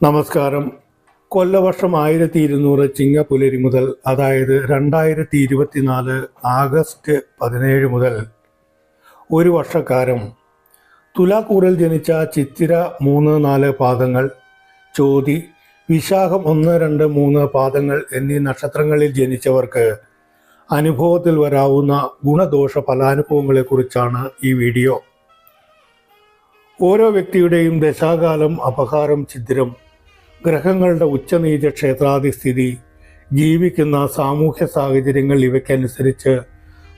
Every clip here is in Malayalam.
നമസ്കാരം. കൊല്ലവർഷം ആയിരത്തി ഇരുന്നൂറ് ചിങ്ങപ്പുലരി മുതൽ അതായത് രണ്ടായിരത്തി ഇരുപത്തിനാല് ആഗസ്റ്റ് പതിനേഴ് മുതൽ ഒരു വർഷക്കാലം തുലാക്കൂറിൽ ജനിച്ച ചിത്തിര മൂന്ന് നാല് പാദങ്ങൾ ചോതി വിശാഖം ഒന്ന് രണ്ട് മൂന്ന് പാദങ്ങൾ എന്നീ നക്ഷത്രങ്ങളിൽ ജനിച്ചവർക്ക് അനുഭവത്തിൽ വരാവുന്ന ഗുണദോഷ ഫലാനുഭവങ്ങളെക്കുറിച്ചാണ് ഈ വീഡിയോ. ഓരോ വ്യക്തിയുടെയും ദശാകാലം അപഹാരം ഛിദ്രം ഗ്രഹങ്ങളുടെ ഉച്ചനീച ക്ഷേത്രാധിസ്ഥിതി ജീവിക്കുന്ന സാമൂഹ്യ സാഹചര്യങ്ങൾ ഇവയ്ക്കനുസരിച്ച്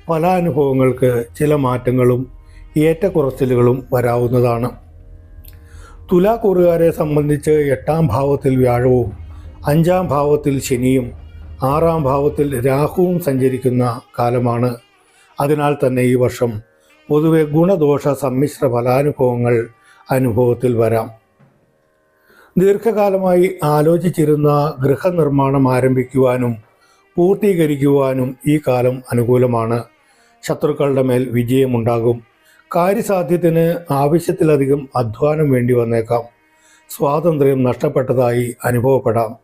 പല അനുഭവങ്ങൾക്ക് ചില മാറ്റങ്ങളും ഏറ്റക്കുറച്ചിലുകളും വരാവുന്നതാണ്. തുലാക്കൂറുകാരെ സംബന്ധിച്ച് എട്ടാം ഭാവത്തിൽ വ്യാഴവും അഞ്ചാം ഭാവത്തിൽ ശനിയും ആറാം ഭാവത്തിൽ രാഹുവും സഞ്ചരിക്കുന്ന കാലമാണ്. അതിനാൽ തന്നെ ഈ വർഷം പൊതുവെ ഗുണദോഷ സമ്മിശ്ര ഫലാനുഭവങ്ങൾ അനുഭവത്തിൽ വരാം. ദീർഘകാലമായി ആലോചിച്ചിരുന്ന ഗൃഹനിർമ്മാണം ആരംഭിക്കുവാനും പൂർത്തീകരിക്കുവാനും ഈ കാലം അനുകൂലമാണ്. ശത്രുക്കളുടെ മേൽ വിജയമുണ്ടാകും. കാര്യസാധ്യത്തിന് ആവശ്യത്തിലധികം അധ്വാനം വേണ്ടി വന്നേക്കാം. സ്വാതന്ത്ര്യം നഷ്ടപ്പെട്ടതായി അനുഭവപ്പെടാം.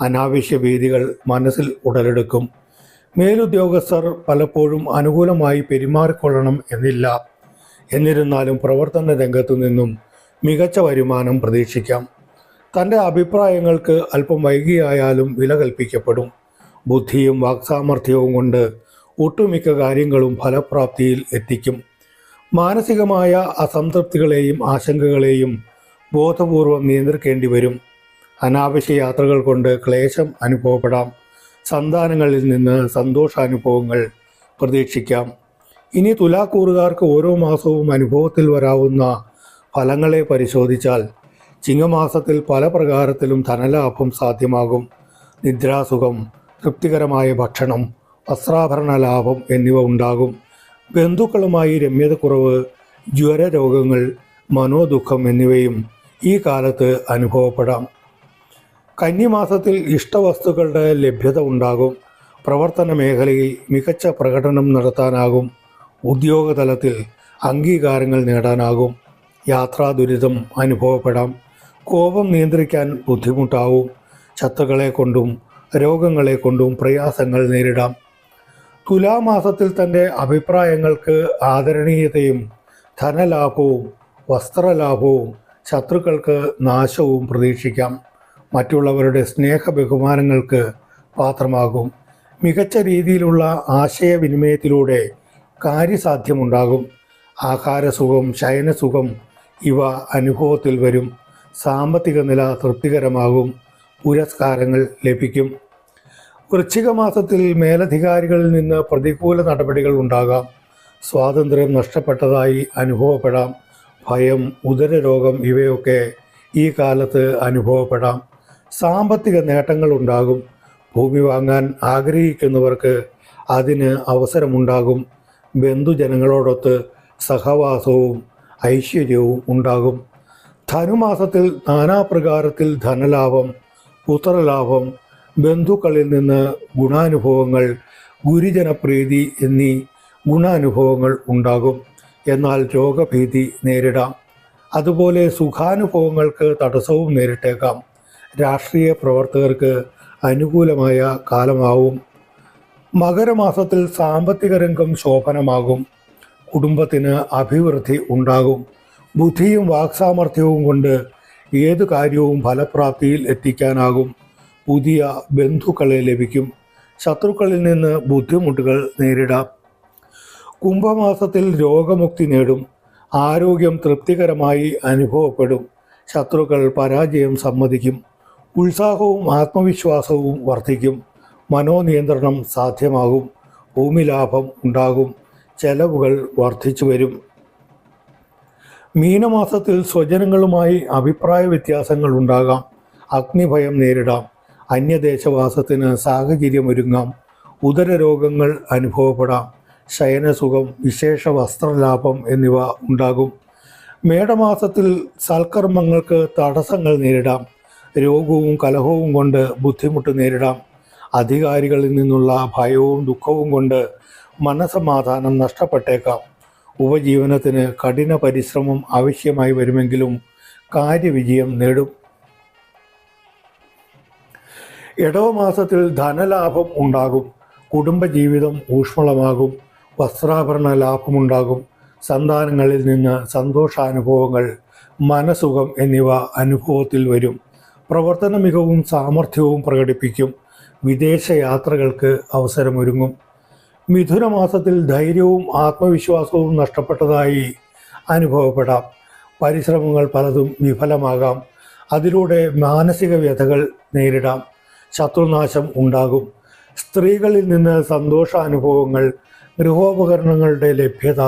അനാവശ്യ ഭീതികൾ മനസ്സിൽ ഉടലെടുക്കും. മേലുദ്യോഗസ്ഥർ പലപ്പോഴും അനുകൂലമായി പെരുമാറിക്കൊള്ളണം എന്നില്ല. എന്നിരുന്നാലും പ്രവർത്തന രംഗത്തു നിന്നും മികച്ച വരുമാനം പ്രതീക്ഷിക്കാം. തന്റെ അഭിപ്രായങ്ങൾക്ക് അല്പം വൈകിയായാലും വില കൽപ്പിക്കപ്പെടും. ബുദ്ധിയും വാക്സാമർഥ്യവും കൊണ്ട് ഒട്ടുമിക്ക കാര്യങ്ങളും ഫലപ്രാപ്തിയിൽ എത്തിക്കും. മാനസികമായ അസംതൃപ്തികളെയും ആശങ്കകളെയും ബോധപൂർവം നിയന്ത്രിക്കേണ്ടി വരും. അനാവശ്യ യാത്രകൾ കൊണ്ട് ക്ലേശം അനുഭവപ്പെടാം. സന്താനങ്ങളിൽ നിന്ന് സന്തോഷാനുഭവങ്ങൾ പ്രതീക്ഷിക്കാം. ഇനി തുലാക്കൂറുകാർക്ക് ഓരോ മാസവും അനുഭവത്തിൽ വരാവുന്ന ഫലങ്ങളെ പരിശോധിച്ചാൽ ചിങ്ങമാസത്തിൽ പല പ്രകാരത്തിലും ധനലാഭം സാധ്യമാകും. നിദ്രാസുഖം തൃപ്തികരമായ ഭക്ഷണം വസ്ത്രാഭരണ ലാഭം എന്നിവ ഉണ്ടാകും. ബന്ധുക്കളുമായി രമ്യതക്കുറവ് ജ്വരരോഗങ്ങൾ മനോദുഃഖം എന്നിവയും ഈ കാലത്ത് അനുഭവപ്പെടാം. കന്നിമാസത്തിൽ ഇഷ്ടവസ്തുക്കളുടെ ലഭ്യത ഉണ്ടാകും. പ്രവർത്തന മേഖലയിൽ മികച്ച പ്രകടനം നടത്താനാകും. ഉദ്യോഗതലത്തിൽ അംഗീകാരങ്ങൾ നേടാനാകും. യാത്രാ ദുരിതം അനുഭവപ്പെടാം. കോപം നിയന്ത്രിക്കാൻ ബുദ്ധിമുട്ടാവും. ശത്രുക്കളെ കൊണ്ടും രോഗങ്ങളെ കൊണ്ടും പ്രയാസങ്ങൾ നേരിടാം. തുലാമാസത്തിൽ തന്റെ അഭിപ്രായങ്ങൾക്ക് ആദരണീയതയും ധനലാഭവും വസ്ത്രലാഭവും ശത്രുക്കൾക്ക് നാശവും പ്രതീക്ഷിക്കാം. മറ്റുള്ളവരുടെ സ്നേഹ ബഹുമാനങ്ങൾക്ക് പാത്രമാകും. മികച്ച രീതിയിലുള്ള ആശയവിനിമയത്തിലൂടെ കാര്യസാധ്യമുണ്ടാകും. ആഹാരസുഖം ശയനസുഖം ഇവ അനുഭവത്തിൽ വരും. സാമ്പത്തിക നില തൃപ്തികരമാകും പുരസ്കാരങ്ങൾ ലഭിക്കും. വൃശ്ചിക മാസത്തിൽ മേലധികാരികളിൽ നിന്ന് പ്രതികൂല നടപടികൾ ഉണ്ടാകാം. സ്വാതന്ത്ര്യം നഷ്ടപ്പെട്ടതായി അനുഭവപ്പെടാം. ഭയം ഉദരരോഗം ഇവയൊക്കെ ഈ കാലത്ത് അനുഭവപ്പെടാം. സാമ്പത്തിക നേട്ടങ്ങൾ ഉണ്ടാകും. ഭൂമി വാങ്ങാൻ ആഗ്രഹിക്കുന്നവർക്ക് അതിന് അവസരമുണ്ടാകും. ബന്ധുജനങ്ങളോടൊത്ത് സഹവാസവും ഐശ്വര്യവും ഉണ്ടാകും. ധനുമാസത്തിൽ നാനാപ്രകാരത്തിൽ ധനലാഭം പുത്രലാഭം ബന്ധുക്കളിൽ നിന്ന് ഗുണാനുഭവങ്ങൾ ഗുരുജനപ്രീതി എന്നീ ഗുണാനുഭവങ്ങൾ ഉണ്ടാകും. എന്നാൽ രോഗഭീതി നേരിടാം. അതുപോലെ സുഖാനുഭവങ്ങൾക്ക് തടസ്സവും നേരിട്ടേക്കാം. രാഷ്ട്രീയ പ്രവർത്തകർക്ക് അനുകൂലമായ കാലമാവും. മകരമാസത്തിൽ സാമ്പത്തിക രംഗം ശോഭനമാകും. കുടുംബത്തിന് അഭിവൃദ്ധി ഉണ്ടാകും. ബുദ്ധിയും വാക്സാമർഥ്യവും കൊണ്ട് ഏതു കാര്യവും ഫലപ്രാപ്തിയിൽ എത്തിക്കാനാകും. പുതിയ ബന്ധുക്കളെ ലഭിക്കും. ശത്രുക്കളിൽ നിന്ന് ബുദ്ധിമുട്ടുകൾ നേരിടാം. കുംഭമാസത്തിൽ രോഗമുക്തി നേടും. ആരോഗ്യം തൃപ്തികരമായി അനുഭവപ്പെടും. ശത്രുക്കൾ പരാജയം സമ്മതിക്കും. ഉത്സാഹവും ആത്മവിശ്വാസവും വർദ്ധിക്കും. മനോനിയന്ത്രണം സാധ്യമാകും. ഭൂമിലാഭം ഉണ്ടാകും. ചെലവുകൾ വർദ്ധിച്ചു വരും മീനമാസത്തിൽ സ്വജനങ്ങളുമായി അഭിപ്രായ വ്യത്യാസങ്ങൾ ഉണ്ടാകാം. അഗ്നിഭയം നേരിടാം. അന്യദേശവാസത്തിന് സാഹചര്യമൊരുങ്ങാം ഉദരരോഗങ്ങൾ അനുഭവപ്പെടാം. ശയനസുഖം വിശേഷ വസ്ത്രലാഭം എന്നിവ ഉണ്ടാകും. മേടമാസത്തിൽ സൽക്കർമ്മങ്ങൾക്ക് തടസ്സങ്ങൾ നേരിടാം. രോഗവും കലഹവും കൊണ്ട് ബുദ്ധിമുട്ട് നേരിടാം. അധികാരികളിൽ നിന്നുള്ള ഭയവും ദുഃഖവും കൊണ്ട് മനസമാധാനം നഷ്ടപ്പെട്ടേക്കാം. ഉപജീവനത്തിന് കഠിന പരിശ്രമം ആവശ്യമായി വരുമെങ്കിലും കാര്യവിജയം നേടും. ഇടവ മാസത്തിൽ ധനലാഭം ഉണ്ടാകും. കുടുംബജീവിതം ഊഷ്മളമാകും. വസ്ത്രാഭരണ ലാഭമുണ്ടാകും. സന്താനങ്ങളിൽ നിന്ന് സന്തോഷാനുഭവങ്ങൾ മനസുഖം എന്നിവ അനുഭവത്തിൽ വരും. പ്രവർത്തന മികവും സാമർഥ്യവും പ്രകടിപ്പിക്കും. വിദേശ യാത്രകൾക്ക് അവസരമൊരുങ്ങും. മിഥുനമാസത്തിൽ ധൈര്യവും ആത്മവിശ്വാസവും നഷ്ടപ്പെട്ടതായി അനുഭവപ്പെടാം. പരിശ്രമങ്ങൾ പലതും വിഫലമാകാം. അതിലൂടെ മാനസിക വ്യഥകൾ നേരിടാം. ശത്രുനാശം ഉണ്ടാകും. സ്ത്രീകളിൽ നിന്ന് സന്തോഷാനുഭവങ്ങൾ ഗൃഹോപകരണങ്ങളുടെ ലഭ്യത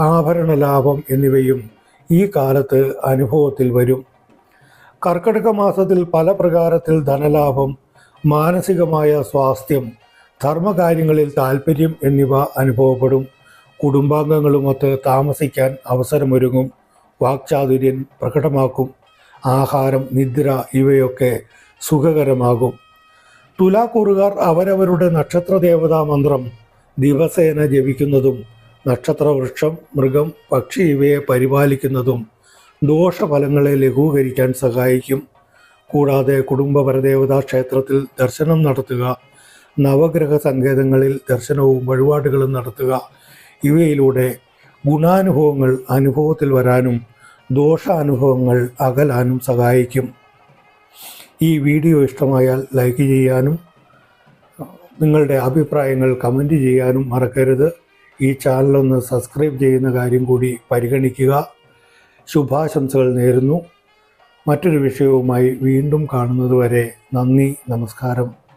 ആഭരണ ലാഭം എന്നിവയും ഈ കാലത്ത് അനുഭവത്തിൽ വരും. കർക്കിടക മാസത്തിൽ പല പ്രകാരത്തിൽ ധനലാഭം മാനസികമായ സ്വാസ്ഥ്യം ധർമ്മകാര്യങ്ങളിൽ താല്പര്യം എന്നിവ അനുഭവപ്പെടും. കുടുംബാംഗങ്ങളുമൊത്ത് താമസിക്കാൻ അവസരമൊരുങ്ങും. വാക്ചാതുര്യൻ പ്രകടമാക്കും. ആഹാരം നിദ്ര ഇവയൊക്കെ സുഖകരമാകും. തുലാക്കൂറുകാർ അവരവരുടെ നക്ഷത്ര ദേവതാ മന്ത്രം ദിവസേന ജപിക്കുന്നതും നക്ഷത്രവൃക്ഷം മൃഗം പക്ഷി ഇവയെ പരിപാലിക്കുന്നതും ദോഷഫലങ്ങളെ ലഘൂകരിക്കാൻ സഹായിക്കും. കൂടാതെ കുടുംബപരദേവതാ ക്ഷേത്രത്തിൽ ദർശനം നടത്തുക നവഗ്രഹ സങ്കേതങ്ങളിൽ ദർശനവും വഴിപാടുകളും നടത്തുക. ഇവയിലൂടെ ഗുണാനുഭവങ്ങൾ അനുഭവത്തിൽ വരാനും ദോഷാനുഭവങ്ങൾ അകലാനും സഹായിക്കും. ഈ വീഡിയോ ഇഷ്ടമായാൽ ലൈക്ക് ചെയ്യാനും നിങ്ങളുടെ അഭിപ്രായങ്ങൾ കമന്റ് ചെയ്യാനും മറക്കരുത്. ഈ ചാനലൊന്ന് സബ്സ്ക്രൈബ് ചെയ്യുന്ന കാര്യം കൂടി പരിഗണിക്കുക. ശുഭാശംസകൾ നേരുന്നു. മറ്റൊരു വിഷയവുമായി വീണ്ടും കാണുന്നതുവരെ നന്ദി നമസ്കാരം.